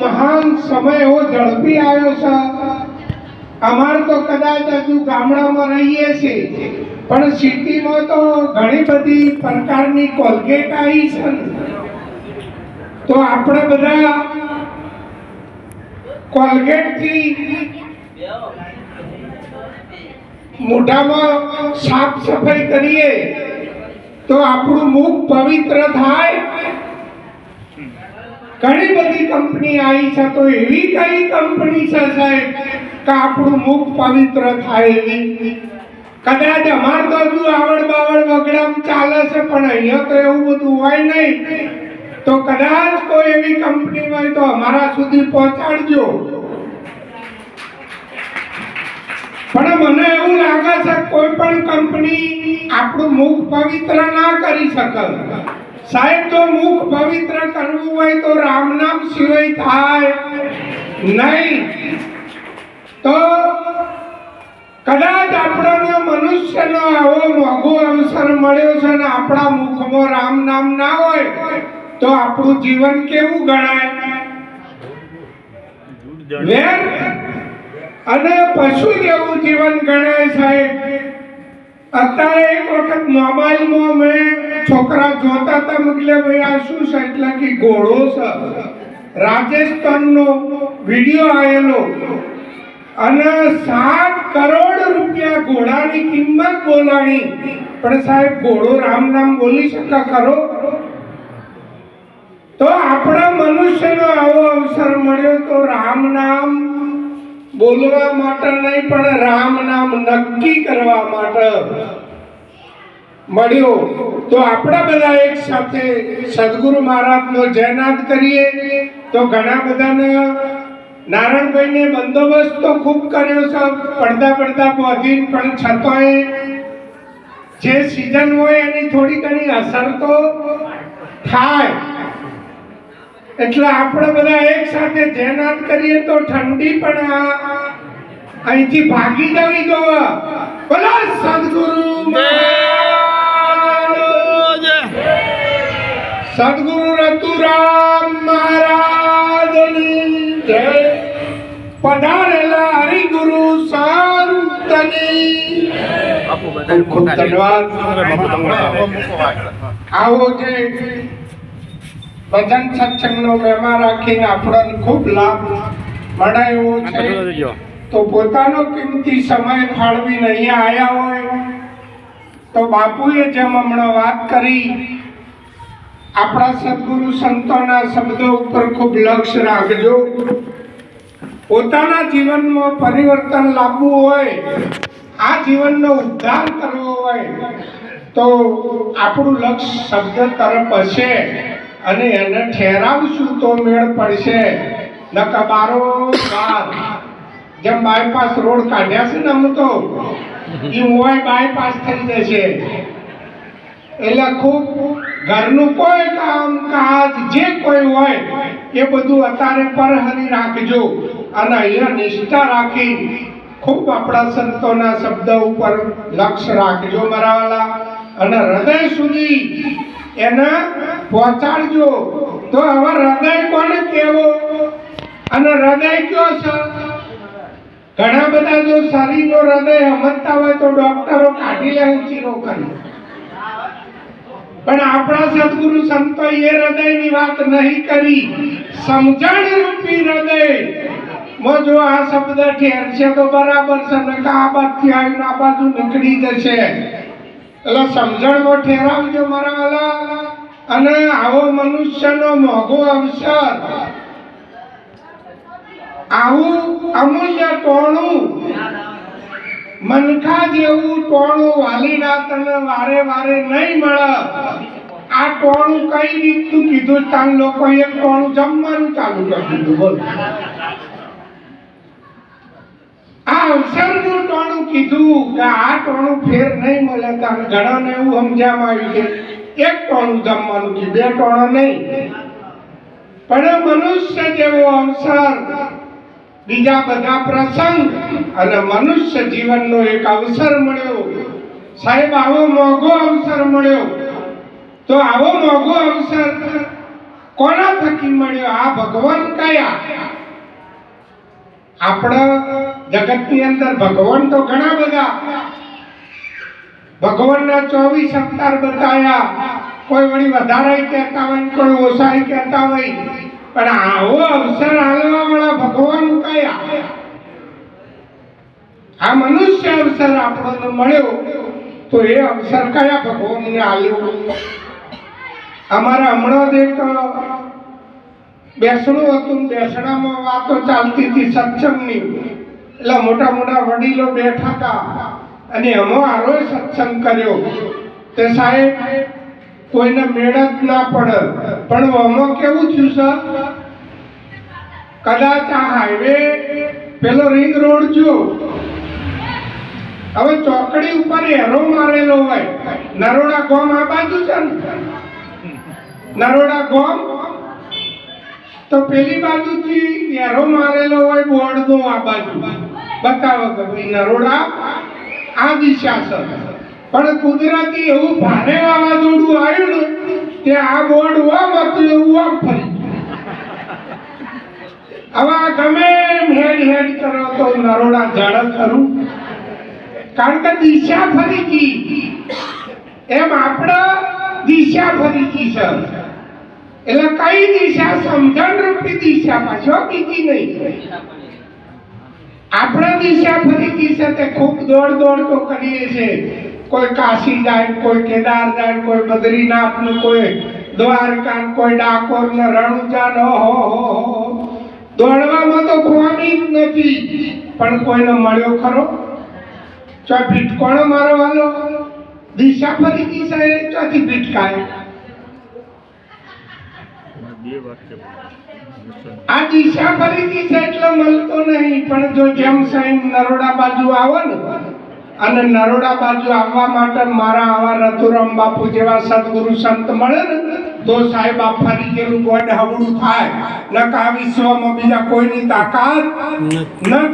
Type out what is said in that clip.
મહાન સમય એવો ઝડપી આવ્યો છે. અમાર તો કદાચ હજુ ગામડામાં રહીએ છીએ, પણ સિટીમાં તો ઘણી બધી પ્રકારની કોલગેટ આવી છે. તો આપણે બધા કોલગેટથી મોઢામાં સાફ સફાઈ કરીએ, તો આપણું મુખ પવિત્ર થાય. ઘણી બધી કંપની આવી છે, તો એવી કઈ કંપની છે સાહેબ કે આપણું મુખ પવિત્ર થાય એવી? કદાચ અમાર તો હજુ આવડ બાવડ વગડામ ચાલે છે, પણ અહીંયા તો એવું બધું હોય નહીં. તો કદાચ કોઈ એવી કંપની હોય તો અમારા સુધી પહોંચાડજો. પણ મને એવું લાગે છે કોઈ પણ કંપની આપણું મુખ પવિત્ર ના કરી શકે. સાહેબ તો મુખ પવિત્ર કરવું હોય તો રામ નામ સિવાય થાય નહીં. તો કદાચ આપણને મનુષ્યનો આવો મોઘો અવસર મળ્યો છે ને આપણા મુખમાં રામ નામ ના હોય તો આપણું જીવન કેવું ગણાય? વ્યર્થ અને પશુ જેવું જીવન ગણાય સાહેબ. અત્યારે એક વખત મોબાઈલમાં મેં છોકરા જોતા હતા મોકલે ભાઈ, આ શું છે? એટલે કે ઘોડો છે. રાજસ્થાનનો વીડિયો આવેલો. અને સાત કરોડ રૂપિયા ઘોડાની કિંમત બોલાણી. પણ સાહેબ, ઘોડો રામ નામ બોલી શકે ખરો? તો આપણા મનુષ્યનો આવો અવસર મળ્યો તો રામ નામ બોલવા માટે નહીં, પણ રામ નામ નક્કી કરવા માટે. મળ્યો. તો આપણે બધા એક સાથે સદગુરુ મહારાજનો જયનાદ કરીએ. તો ઘણા બધાને નારાયણભાઈને બંદોબસ્ત તો ખૂબ કર્યો છે, પડદા પડદા પહોંચી પણ છતાંય જે સિઝન હોય એની થોડી ઘણી અસર તો થાય. એટલે આપણે બધા એક સાથે જયનાદ કરીએ તો ઠંડી પણ અહીંથી ભાગી જવી જો બોલો સદગુરુ. સદગુરુ રતુરામ મહારાજની જય. પધારેલા હરિગુરુ સંતની ખૂબ ખૂબ ધન્યવાદ. આવો જે ભજન સત્સંગનો મહેમા રાખીને આપણને ખૂબ લાભ મળાયો છે. તો પોતાનો કિંમતી સમય ફાળવીને અહીંયા આવ્યા હોય તો બાપુએ જેમ હમણાં વાત કરી આપણા સદગુરુ સંતોના શબ્દો ઉપર ખૂબ લક્ષ્ય રાખજો. પોતાના જીવનમાં પરિવર્તન લાવવું હોય આ જીવનનો ઉદ્ધાર કરવો હોય તો આપણું લક્ષ્ય શબ્દ તરફ હશે. અને એને ઠેરાવશું તો મેળ પડશે. નકબારો બાર. જેમ બાયપાસ રોડ કાઢ્યા છે ને હું તો, એ હોય બાયપાસ થઈ જશે. એટલે ખૂબ ઘરનું કોઈ કામ કાજ જે કોઈ હોય, એ બધું અત્યારે પરહરી રાખજો. અને અહીંયા નિષ્ઠા રાખી ખૂબ આપણા સંતોના શબ્દ ઉપર લક્ષ રાખજો મારા અને હૃદય સુધી એને પહોંચાડજો. તો હવે હૃદય કોને કેવો અને હૃદય કયો છે? ઘણા બધા જો શરીરનો હૃદય સમજતા હોય તો ડોક્ટરો કાઢી લે ચીરો કરી. પણ આપણા સદગુરુ સંતો એ હૃદયની વાત નહીં કરી. સમજણ રૂપી હૃદય. મો જો આ શબ્દ ઠેર છે તો બરાબર છે નકા આ બાજુથી આવીને આ બાજુ નીકળી જશે. એટલે સમજણમાં ઠેરાવજો મારા વાલા. અને આવો મનુષ્યનો મોઘો અવસર. આવું અમૂલ્ય ટોણું. મનખા જેવું ટોણું વાલીડા તને વારે વારે નહીં મળે. આ ટોણું કઈ રીતનું કીધું તાન લોકો એક ટોણું જમવાનું ચાલુ કરી દીધું. બોલ. આ અવસરનું ટોણું કીધું કે આ ટોણું ફેર નહીં મળે. તાન ઘણાને એવું સમજામાં આવ્યું કે એક ટોણું જમવાનું કે બે ટોણો નહીં. પણ મનુષ્ય જેવો અવસર, બીજા બધા પ્રસંગ અને મનુષ્ય જીવનનો એક અવસર મળ્યો. સાહેબ, આવો મોઘો અવસર મળ્યો. તો આવો મોઘો અવસર કોના થકી મળ્યો? આ ભગવાન કયા? આપણા જગતની અંદર ભગવાન તો ઘણા બધા ભગવાનના ચોવીસ અવતાર બતાયા. કોઈ વળી વધારે કહેતા હોય, કોઈ ઓછાઈ કહેતા હોય. પણ આવો અવસર આલવા વાળા ભગવાન કયા? આ મનુષ્ય અવસર આપણને મળ્યો. તો એ અવસર કયા ભગવાનને આલ્યો? અમારે હમણાં જ એક બેસણું હતું. બેસણામાં વાતો ચાલતી હતી સત્સંગની. એટલે મોટા મોટા વડીલો બેઠા હતા. અને એમો આરોય સત્સંગ કર્યો. તે સાહેબ, કોઈને મેળ જ ના પડે. પણ અમો કેવું થયું સર કદાચ આ હાઈવે પેલો રિંગ રોડ જો હવે ચોકડી ઉપર એરો મારેલો હોય. નરોડા ગોમ આ બાજુ છે ને? નરોડા ગોમ? તો પેલી બાજુથી એરો મારેલો હોય બોર્ડ નો આ બાજુ. બતાવો કે ભાઈ નરોડા આ દિશા છે પણ કુદરતી એવું ભારે વાવાઝોડું આવ્યું ને કે આ બોર્ડ વામ હતું એવું આમ ફરી હવે ગમે હેડ હેડ કરો તો નરોડા જળ ખરું કારણ કે દિશા ફરી ગઈ. એમ આપણે દિશા ફરી ગઈ છે એટલે કઈ દિશા? સમજણ રૂપી દિશા પાછો બીજી નહીં. આપણે દિશા ફરી દિશા તે ખૂબ દોડ દોડ તો કરીએ છે કોઈ કાશી જાય કોઈ કેદાર જાય કોઈ બદ્રીનાથનું કોઈ દ્વારકા કોઈ ડાકોર ને રણુજા ને હો હો હો દોડવામાં તો ખોવાની જ નથી, પણ કોઈને મળ્યો ખરો? ચો ભીટકોણો મારો વાલો? દિશા ફરી દિશા છે ચોથી ભીટકાય બે વાક્ય. આ દિશા ફરીથી છે મળતો નહીં. પણ જો જેમ સાહેબ નરોડા બાજુ આવો ને, અને નરોડા બાજુ આવવા માટે મારા આવા રતુરામ બાપુ જેવા સદગુરુ સંત મળે ને, તો સાહેબ આ ફરી ગયેલું ગોડ હવડું થાય. ન કા વિશ્વમાં બીજા કોઈની તાકાત